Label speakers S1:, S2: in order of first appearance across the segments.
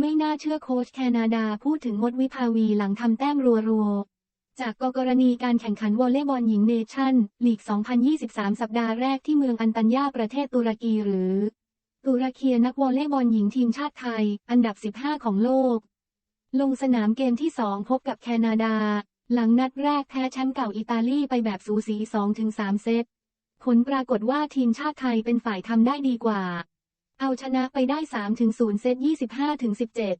S1: ไม่น่าเชื่อโค้ชแคนาดาพูดถึงงดวิภาวีหลังทำแต้มรัวๆ จากกรณีการแข่งขันวอลเลย์บอลหญิงเนชั่น ลีก 2023 สัปดาห์แรกที่เมืองอันตัญญาประเทศตุรกีหรือ ตุรเคียนักวอลเลย์บอลหญิงทีมชาติไทย อันดับ 15 ของโลก ลงสนามเกมที่ 2 พบกับแคนาดา หลังนัดแรกแพ้แชมป์เก่าอิตาลีไปแบบสูสี 2-3 เซต ผลปรากฏว่าทีมชาติไทยเป็นฝ่ายทำได้ดีกว่า เอาชนะไปได้ 3-0 เซต 25-17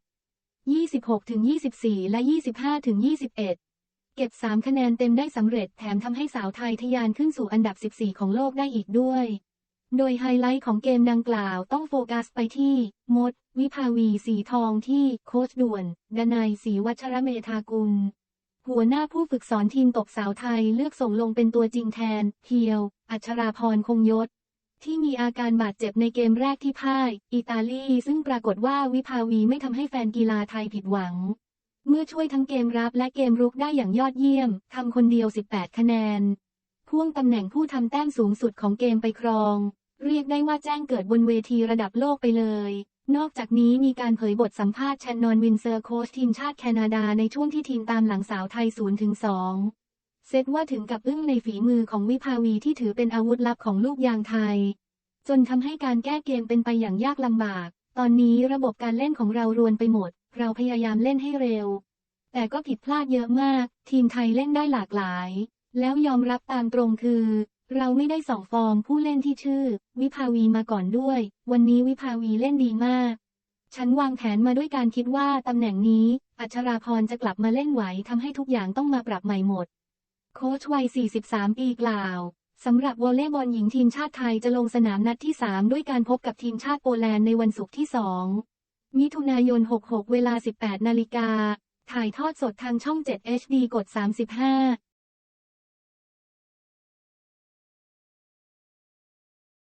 S1: 26-24 และ 25-21 เก็บ 3 คะแนนเต็มได้สำเร็จแถมทำให้สาวไทยทะยานขึ้นสู่อันดับ 14 ของโลกได้อีกด้วย โดยไฮไลท์ของเกมดังกล่าวต้องโฟกัสไปที่ มด วิภาวีสีทองที่โค้ชด่วน ดนายศรีวัชรเมธากุล หัวหน้าผู้ฝึกสอนทีมตบสาวไทยเลือกส่งลงเป็นตัวจริงแทน เพียว อัชราพรคงยศ ที่มีอาการบาดเจ็บในเกมแรกที่พ่าย อิตาลี ซึ่งปรากฏว่าวิภาวีไม่ทำให้แฟนกีฬาไทยผิดหวัง เมื่อช่วยทั้งเกมรับและเกมรุกได้อย่างยอดเยี่ยมทำคนเดียว 18 คะแนน พ่วงตำแหน่งผู้ทำแต้มสูงสุดของเกมไปครอง เรียกได้ว่าแจ้งเกิดบนเวทีระดับโลกไปเลย นอกจากนี้มีการเผยบทสัมภาษณ์แชนนอนวินเซอร์โค้ชทีมชาติแคนาดาในช่วงที่ทีมตามหลังสาวไทย0ถึง2 เซตว่าถึงกับอึ้งในฝีมือของวิภาวีที่ถือเป็นอาวุธลับของลูกยางไทย จนทำให้การแก้เกมเป็นไปอย่างยากลำบาก ตอนนี้ระบบการเล่นของเรารวนไปหมด เราพยายามเล่นให้เร็ว แต่ก็ผิดพลาดเยอะมาก ทีมไทยเล่นได้หลากหลาย แล้วยอมรับตามตรงคือ เราไม่ได้สองฟอร์มผู้เล่นที่ชื่อ วิภาวีมาก่อนด้วย วันนี้วิภาวีเล่นดีมาก ฉันวางแผนมาด้วยการคิดว่าตำแหน่งนี้ อัชราพรจะกลับมาเล่นไหวทำให้ทุกอย่างต้องมาปรับใหม่หมด โค้ชวัย 43 ปีกล่าวสำหรับวอลเลย์บอลหญิงทีมชาติไทยจะลงสนามนัดที่ 3 ด้วยการพบกับทีมชาติโปแลนด์ในวันศุกร์ที่ 2 มิถุนายน 66 เวลา 18 นาฬิกา ถ่ายทอดสดทางช่อง 7 HD กด 35